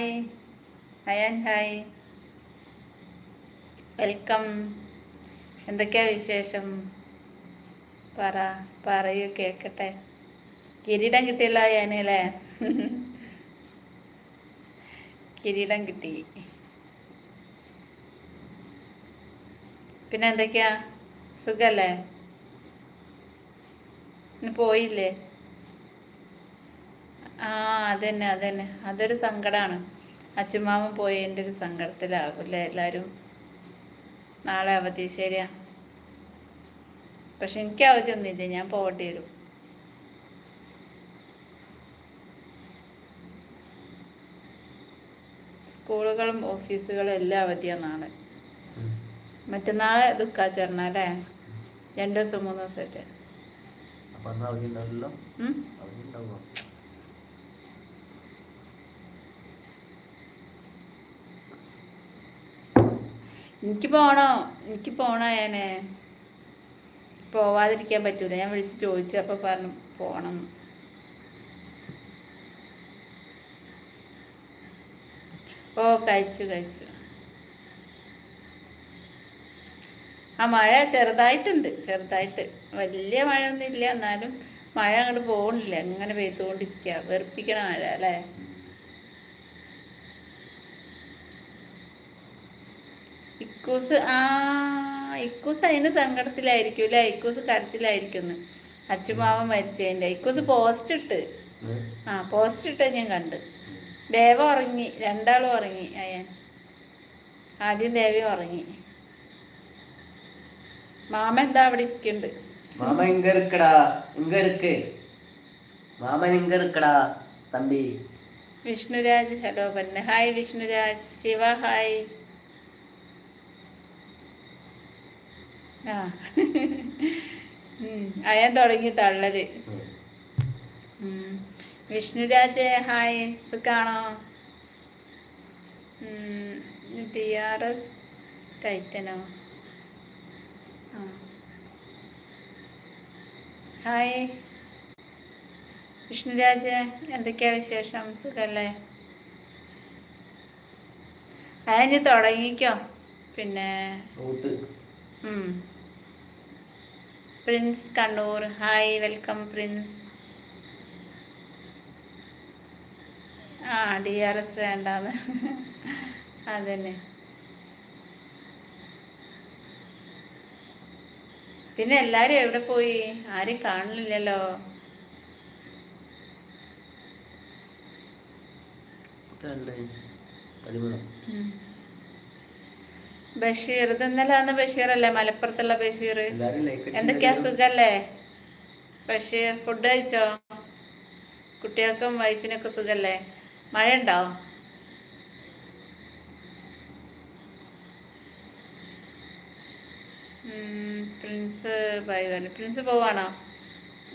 Hi Ayan hi welcome എന്തൊക്കെയാ വിശേഷം? പറ പറയൂ കേക്കട്ടെ. കിരീടം കിട്ടിയല്ലോ അയാനല്ലേ കിരീടം കിട്ടി. പിന്നെ എന്തൊക്കെയാ? സുഖല്ലേ? ഇന്ന് പോയില്ലേ? ആ അതന്നെ അതന്നെ. അതൊരു സങ്കടമാണ് അച്ഛമാമൻ പോയതിന്റെ ഒരു സങ്കടത്തിലാകുമല്ലേ എല്ലാവരും നാളെ അവധി ശരിയാ? പക്ഷെ എനിക്ക് അവധിയൊന്നുമില്ല ഞാൻ പോകേണ്ടി വരും. സ്കൂളുകളും ഓഫീസുകളും എല്ലാം അവധിയാണ് നാളെ. മറ്റന്നാളെ ദുഃഖാചരണം അല്ലേ? രണ്ടു ദിവസം മൂന്ന് ദിവസമായിട്ട് അപ്പൊ അന്ന് അവധി ഉണ്ടാവില്ലല്ലോ ഉം? അവധി ഉണ്ടാവുമോ എനിക്ക് പോണോ? എനിക്ക് പോണോ ഞാൻ പോവാതിരിക്കാൻ പറ്റൂല. ഞാൻ വിളിച്ച് ചോദിച്ചു അപ്പൊ പറഞ്ഞു പോണം. ഓ കഴിച്ചു കഴിച്ചു. ആ മഴ ചെറുതായിട്ടുണ്ട്. ചെറുതായിട്ട്. വലിയ മഴയൊന്നും ഇല്ല എന്നാലും മഴ അങ്ങോട്ട് പോകണില്ല അങ്ങനെ പെയ്തുകൊണ്ടിരിക്കുക വെറുപ്പിക്കണ മഴ അല്ലേ? ഇക്കൂസ് ആ ഇക്കൂസ് അതിന്റെ സങ്കടത്തിലായിരിക്കും അല്ലെ? ഇക്കൂസ് കരച്ചിലായിരിക്കുന്നു അച്ചുമാവൻ മരിച്ചതിന്റെ. ഇക്കൂസ് പോസ്റ്റ് ഇട്ട്. ആ പോസ്റ്റ് ഇട്ട് ഞാൻ കണ്ട്. ദേവ ഉറങ്ങി. രണ്ടാളും ഉറങ്ങി. അയാൻ ആദ്യം ദേവി ഉറങ്ങി. മാമ എന്താ അവിടെ ഇരിക്കണ്ട്? മാമ ഇങ്കടാ ഇങ്കരുക്ക് മാമൻ ഇങ്കടാ തമ്പി. വിഷ്ണുരാജ് ഹലോ പന്നെ ഹായ് വിഷ്ണുരാജ്. ശിവ ഹായ് അയാൻ തുടങ്ങി തള്ളൽ. വിഷ്ണുരാജ് ഹായ്. സുഖാണോ? ടി ആർ എസ് ടൈറ്റനോ? ഹായ്. വിഷ്ണുരാജ് എന്തൊക്കെയാ വിശേഷം? സുഖല്ലേ? അതിന് തുടങ്ങിക്കോ. പിന്നെ Prince Kannur. Hi welcome Prince. ആ ഡി ആർ എസ് വേണ്ടാന്ന്. അതന്നെ. പിന്നെ എല്ലാരും എവിടെ പോയി? ആരും കാണില്ലല്ലോ ഉം. ബഷീർ ഇത് ഇന്നലെ വന്ന ബഷീർ. അല്ലേ മലപ്പുറത്തുള്ള ബഷീർ എന്തൊക്കെയാ സുഖല്ലേ? ബഷീർ ഫുഡ് കഴിച്ചോ? കുട്ടികൾക്കും വൈഫിനൊക്കെ സുഖല്ലേ? മഴ ഉണ്ടോ പ്രിൻസ് ബൈ പറഞ്ഞു പ്രിൻസ് പോവാണോ?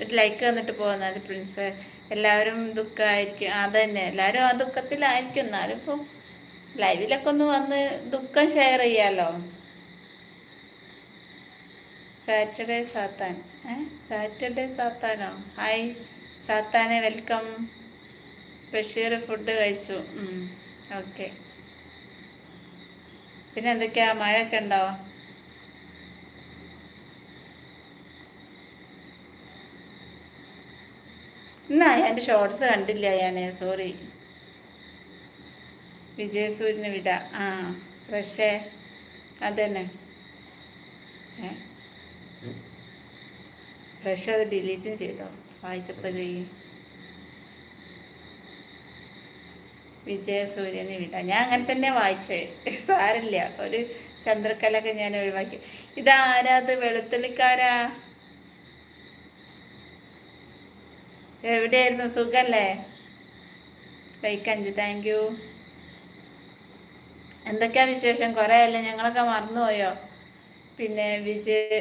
ഒരു ലൈക്ക് തന്നിട്ട് പോകുന്നത് പ്രിൻസ്. എല്ലാവരും ദുഃഖമായിരിക്കും. അതന്നെ. തന്നെ എല്ലാവരും ആ ദുഃഖത്തിലായിരിക്കും. എന്നാലും ഇപ്പം ലൈവിലൊക്കെ ഒന്ന് വന്ന് ദുഃഖം ഷെയർ ചെയ്യാലോ? സാറ്റർഡേ സാത്താൻ. ഏ? സാറ്റർഡേ സാത്താനോ? ഹായ് സാത്താനെ വെൽക്കം ബഷീർ ഫുഡ് കഴിച്ചു. ഓക്കെ പിന്നെ എന്തൊക്കെയാ? മഴയൊക്കെ ഉണ്ടോ? എന്നാ എന്റെ ഷോർട്സ് കണ്ടില്ല ഞാൻ സോറി വിജയസൂര്യന് വിട. ആ പക്ഷേ അതന്നെ. പക്ഷെ അത് ഡിലീറ്റും ചെയ്തോ? വായിച്ചപ്പോൾ വിജയസൂര്യന് വിട. ഞാൻ അങ്ങനെ തന്നെ വായിച്ചേ. സാരില്ല ഒരു ചന്ദ്രക്കലൊക്കെ ഞാൻ ഒഴിവാക്കി. ഇതാരാത് വെളുത്തുള്ളിക്കാരാ? എവിടെയായിരുന്നു? സുഖല്ലേ? ലൈക്ക് അഞ്ച്. Thank you. എന്തൊക്കെയാ വിശേഷം? കൊറേ അല്ലേ ഞങ്ങളൊക്കെ മറന്നുപോയോ? പിന്നെ വിജയ്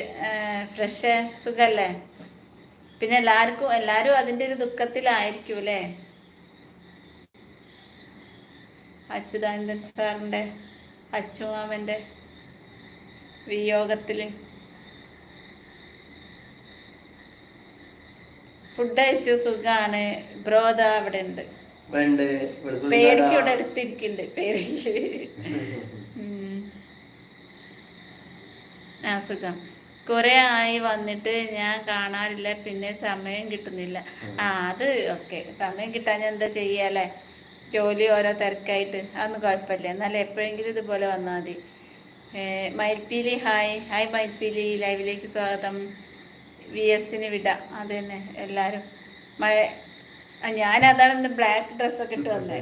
ഫ്രഷ് സുഖല്ലേ? പിന്നെ എല്ലാവർക്കും എല്ലാരും അതിന്റെ ഒരു ദുഃഖത്തിലായിരിക്കും അല്ലേ? അച്യുതാനന്ദൻ സാറിന്റെ അച്ചുമാമന്റെ വിയോഗത്തിൽ ഫുഡ് കഴിച്ചു സുഖാണ്. ബ്രോദ അവിടെ ഉണ്ട് ഇവിടെ അടുത്തിരിക്കുന്നുണ്ട്. ആ സുഖം. കുറെ ആയി വന്നിട്ട് ഞാൻ കാണാറില്ല പിന്നെ സമയം കിട്ടുന്നില്ല. ആ അത് ഓക്കെ. സമയം കിട്ടാൻ ഞാൻ എന്താ ചെയ്യാല്ലേ ജോലി ഓരോ തിരക്കായിട്ട് അതൊന്നും കുഴപ്പമില്ല. എന്നാലും എപ്പോഴെങ്കിലും ഇതുപോലെ വന്നാൽ മതി. മയിൽപ്പീലി ഹായ്. ഹായ് മയിൽപ്പീലി. ലൈവിലേക്ക് സ്വാഗതം. വി എസിന് വിട. അത് തന്നെ എല്ലാവരും. മഴ ഞാൻ അതാണ് ഇന്ന് ബ്ലാക്ക് ഡ്രസ്സൊക്കെ ഇട്ട് വന്നത്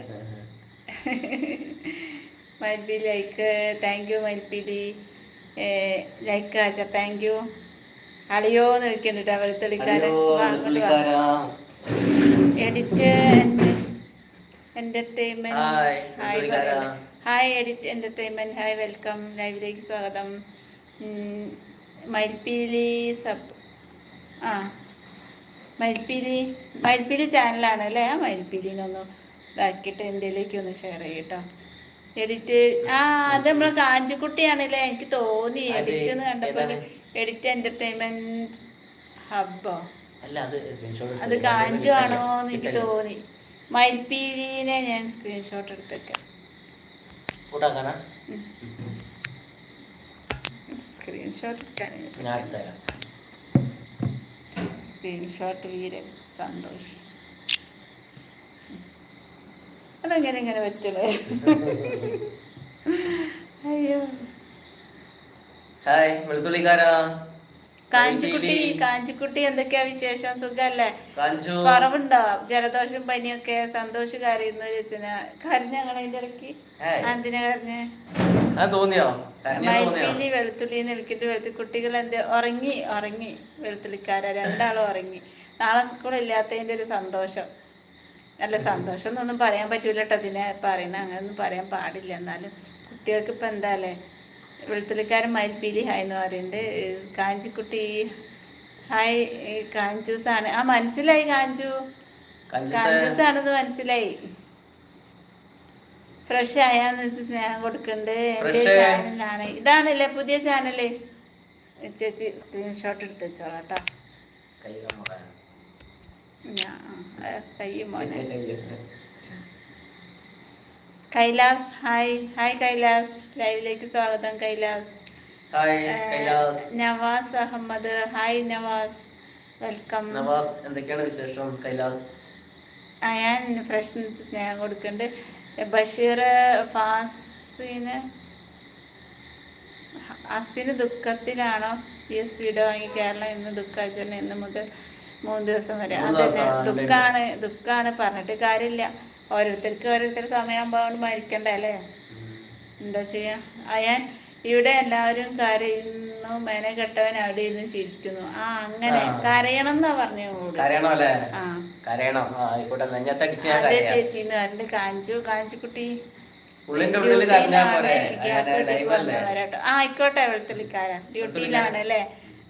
മയിൽപ്പി ലൈക്ക് താങ്ക് യു മയിൽപ്പിലി ലൈക്ക് ആച്ച താങ്ക് യു അളിയോ എന്ന് വിളിക്കുന്നുണ്ട് വെളുത്തെളിക്കാരൻ edit entertainment hi edit entertainment hi welcome ലൈവിലേക്ക് സ്വാഗതം. മയിൽപ്പീലി സബ് ആ. മയിൽപ്പീലി മയിൽപ്പീലി ചാനലാണ് അല്ലേ? ആ മയിൽപ്പീലിനൊന്ന് ഇതാക്കിയിട്ട് എന്റെലേക്ക് ഒന്ന് ഷെയർ ചെയ്യട്ടോ എഡിറ്റ് ആ അത് നമ്മളെ കാഞ്ചിക്കുട്ടിയാണല്ലേ? എനിക്ക് തോന്നി എഡിറ്റ് എന്ന് കണ്ടപ്പോൾ എഡിറ്റ് എന്റർടൈൻമെന്റ് ഹബോ അത് കാഞ്ചു ആണോ എന്ന് എനിക്ക് തോന്നി. മയിൽപ്പീലിനെ ഞാൻ സ്ക്രീൻഷോട്ട് എടുത്തേക്കാം. സ്ക്രീൻഷോട്ട് എടുക്കാൻ സ്ക്രീൻഷോട്ട് വീരൻ സന്തോഷ്. അതെങ്ങനെ ഇങ്ങനെ പറ്റുള്ളേ. അയ്യോ. ഹായ് വെളുത്തുള്ളിക്കാരാ? കാഞ്ചിക്കുട്ടി കാഞ്ചിക്കുട്ടി എന്തൊക്കെയാ വിശേഷം? സുഖല്ലേ? കാഞ്ചു. കുറവുണ്ടോ? ജലദോഷം പനിയൊക്കെ? സന്തോഷ് കരയുന്നു രചന. കരഞ്ഞ ഞങ്ങളതിന്റെ ഇടയ്ക്ക്. എന്തിനാ കരഞ്ഞ്? തോന്നിയോ? മയിൽപ്പീലി വെളുത്തുള്ളി നിൽക്കിട്ട് വെളുത്തു കുട്ടികൾ എന്ത് ഉറങ്ങി ഉറങ്ങി വെളുത്തുള്ളിക്കാര രണ്ടാളും ഉറങ്ങി. നാളെ സ്കൂൾ ഇല്ലാത്തതിന്റെ ഒരു സന്തോഷം. നല്ല സന്തോഷം എന്നൊന്നും പറയാൻ പറ്റൂല കേട്ടോ അതിനെ പറയണ അങ്ങനൊന്നും പറയാൻ പാടില്ല. എന്നാലും കുട്ടികൾക്ക് ഇപ്പൊ എന്താല്ലേ? വെളുത്തുള്ളിക്കാരൻ മയിൽപ്പീലി ഹായ് എന്ന് പറയുന്നുണ്ട് കാഞ്ചിക്കുട്ടി ഹായ് കാഞ്ചൂസാണ്. ആ മനസ്സിലായി കാഞ്ചു. കാഞ്ചു കാഞ്ചൂസ്. ആണെന്ന് മനസ്സിലായി. ഫ്രഷ് ആയാന്ന് വെച്ച് സ്നേഹം കൊടുക്കണ്ട്. എന്റെ. ചാനലാണ്. ഇതാണല്ലേ പുതിയ ചാനൽ? ചേച്ചി സ്ക്രീൻഷോട്ട് എടുത്ത് വെച്ചോളാം കേട്ടോ. മോനെ. കൈലാസ് ഹായ്. ഹായ് കൈലാസ്. ലൈവിലേക്ക് സ്വാഗതം കൈലാസ്. നവാസ് അഹമ്മദ്. ഹായ് നവാസ്. വെൽക്കം. നവാസ് എന്തൊക്കെയാണ് വിശേഷം കൈലാസ്? ഞാൻ ഫ്രഷ് സ്നേഹം കൊടുക്കുന്നുണ്ട് ബഷീർ ഫാസിന് അസിന് ദുഃഖത്തിലാണോ പി എസ് വീട് വാങ്ങി കേരളം ഇന്ന് ദുഃഖാചരണം ഇന്ന് മുതൽ മൂന്ന് ദിവസം വരെ? അതന്നെ ദുഃഖാണ് ദുഃഖാണ് പറഞ്ഞിട്ട് കാര്യമില്ല. ഓരോരുത്തർക്ക് ഓരോരുത്തർ സമയമാകുമ്പോൾ മരിക്കണ്ട അല്ലേ? എന്താ ചെയ്യാ? അയാൻ ഇവിടെ എല്ലാവരും കരയുന്നു മെന കെട്ടവൻ അവിടെ ഇരുന്ന് ചിരിക്കുന്നു. ആ അങ്ങനെ. കരയണം എന്നാ പറഞ്ഞു കരയണം അല്ലേ കരയണം. ആ ആയിക്കോട്ടെ. നെഞ്ഞത്തടിച്ച് ഞാൻ അതെ കരയാം. ചേച്ചിന്ന് പറഞ്ഞിട്ട് കാഞ്ചു കാഞ്ചിക്കുട്ടി. ഉള്ളിന്റെ ഉള്ളിൽ കരഞ്ഞാ ആയിക്കോട്ടെ വെളുത്തുള്ളിക്കാരൻ. ഡ്യൂട്ടിയിലാണ് അല്ലേ?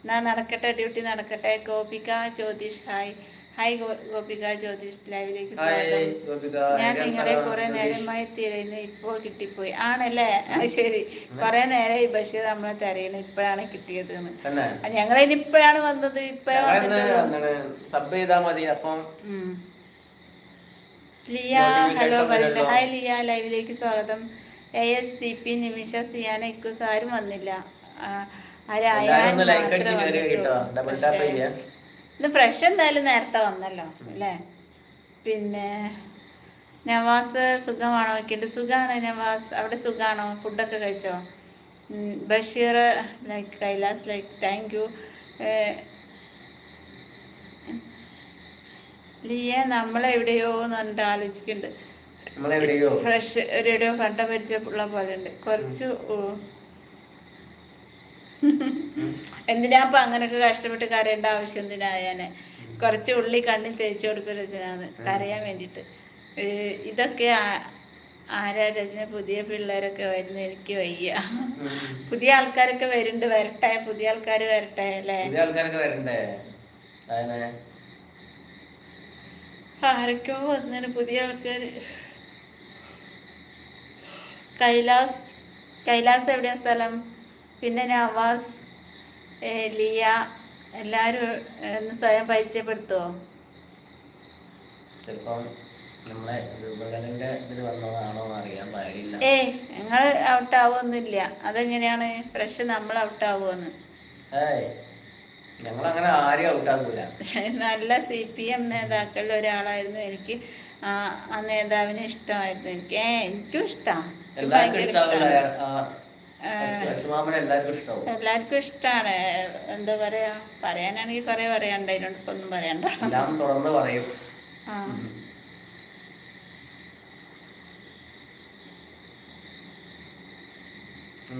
എന്നാ നടക്കട്ടെ. ഡ്യൂട്ടി നടക്കട്ടെ. ഗോപിക ജ്യോതിഷ് ഹായ്. ഹായ് ഗോപിക ജ്യോതിഷ് ലൈവിലേക്ക് സ്വാഗതം. ഞാൻ നിങ്ങളെ കുറെ നേരമായി തിരയുന്നു. ഇപ്പോൾ കിട്ടിപ്പോയി. ആണല്ലേ? ശരി. കുറെ നേരമായി ബഷീർ നമ്മളെ തിരയുന്നു. ഇപ്പോഴാണ് കിട്ടിയത് ഞങ്ങൾ ഇനി ഇപ്പോഴാണ് വന്നത്. ഇപ്പൊ. ലിയ ഹലോ. പറയുന്നുണ്ട് ഹായ് ലിയ. ലൈവിലേക്ക് സ്വാഗതം. A S D P Nimisha Siyana ഇക്കുസാരും വന്നില്ല. ആ, ഇത് ഫ്രഷ് എന്തായാലും നേരത്തെ വന്നല്ലോ അല്ലേ? പിന്നെ നവാസ് സുഖമാണോ? വെക്കേണ്ടത് സുഖമാണോ നവാസ്. അവിടെ സുഖമാണോ ഫുഡൊക്കെ കഴിച്ചോ? Basheer like Kailas like thank you Liya നമ്മളെവിടെയോ എന്ന് പറഞ്ഞിട്ട് ആലോചിക്കുന്നുണ്ട്. ഫ്രഷ് ഒരു എവിടെയോ കണ്ട പരിചയമുള്ള പോലെ ഉണ്ട്. കുറച്ച് എന്തിനാ അപ്പൊ അങ്ങനൊക്കെ കഷ്ടപ്പെട്ട് കരയേണ്ട ആവശ്യം എന്തിനാ ഞാൻ കുറച്ച് ഉള്ളി കണ്ണിൽ തേച്ച് രചനാന്ന് കരയാൻ വേണ്ടിയിട്ട് ഇതൊക്കെ ആരാ രചന? പുതിയ പിള്ളേരൊക്കെ വരുന്ന എനിക്ക് വയ്യ. പുതിയ ആൾക്കാരൊക്കെ വരുന്നുണ്ട് വരട്ടെ പുതിയ ആൾക്കാർ വരട്ടെ അല്ലേ? പുതിയ ആൾക്കാരൊക്കെ വരണ്ടേ? ആരൊക്കെയോ വന്നിന് പുതിയ ആൾക്കാർ കൈലാസ് കൈലാസ് എവിടെയാ സ്ഥലം? പിന്നെ നവാസ്. ലിയ എല്ലാവരും ഒന്ന് സ്വയം പരിചയപ്പെടുത്തുമോ ചിലപ്പം നമ്മളെ രൂപകലന്റെ ഇതിൽ വന്നതാണോ അറിയാൻ പാടില്ല. ഏ നിങ്ങൾ ഔട്ട് ആവുമൊന്നുമില്ല അതെങ്ങനെയാണ്? ഫ്രഷ് നമ്മൾ ഔട്ട് ആവുമെന്ന് ഞങ്ങൾ അങ്ങനെ ഔട്ടാക്കൂല നല്ല സി പി എം നേതാക്കളിൽ ഒരാളായിരുന്നു എനിക്ക്. ആ നേതാവിനെ ഇഷ്ടമായിരുന്നു എനിക്ക്. ഏ എനിക്കും ഇഷ്ടമാണ് എല്ലാവർക്കും ഇഷ്ടമാണ് എന്താ പറയാ? പറയാനാണെങ്കിൽ കൊറേ പറയാണ്ട് അതിനോട് ഇപ്പൊ ഒന്നും പറയണ്ട. തുറന്ന് പറയും.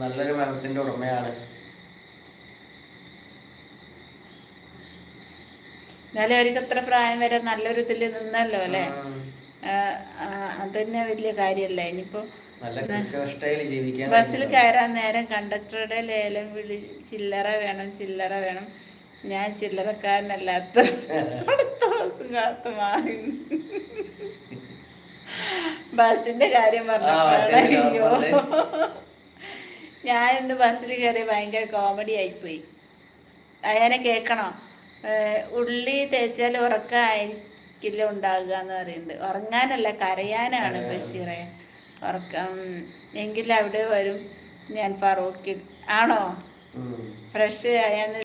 നല്ലൊരു മനസ്സിന്റെ ഉടമയാണ്. എന്നാലും അവർക്ക് അത്ര പ്രായം വരെ നല്ലൊരു ഇതിൽ നിന്നല്ലോ അല്ലേ? അത് അതന്നെ വലിയ കാര്യല്ലേ ഇനിയിപ്പോ ബസ്സിൽ. കയറാൻ നേരം കണ്ടക്ടറുടെ ലേലം വിളി ചില്ലറ വേണം ചില്ലറ വേണം. ഞാൻ ചില്ലറക്കാരനല്ലാത്ത അടുത്ത ബസ് കാത്ത് മാറി. ബസ്സിന്റെ കാര്യം നോർമൽ. ഞാൻ ഇന്ന് ബസ്സിൽ കയറി ഭയങ്കര കോമഡി ആയിപ്പോയി അയാനെ കേൾക്കണോ? ഉള്ളി തേച്ചാൽ ഉറക്കമായിരിക്കില്ല ഉണ്ടാകുക എന്ന് പറയുന്നുണ്ട്. ഉറങ്ങാനല്ല കരയാനാണ്. ബഷീറെ. ഉറക്കം. എങ്കിൽ അവിടെ വരും. ഞാൻ ഫറൂഖിൽ ആണോ. ഫ്രഷ് ആയാന്ന്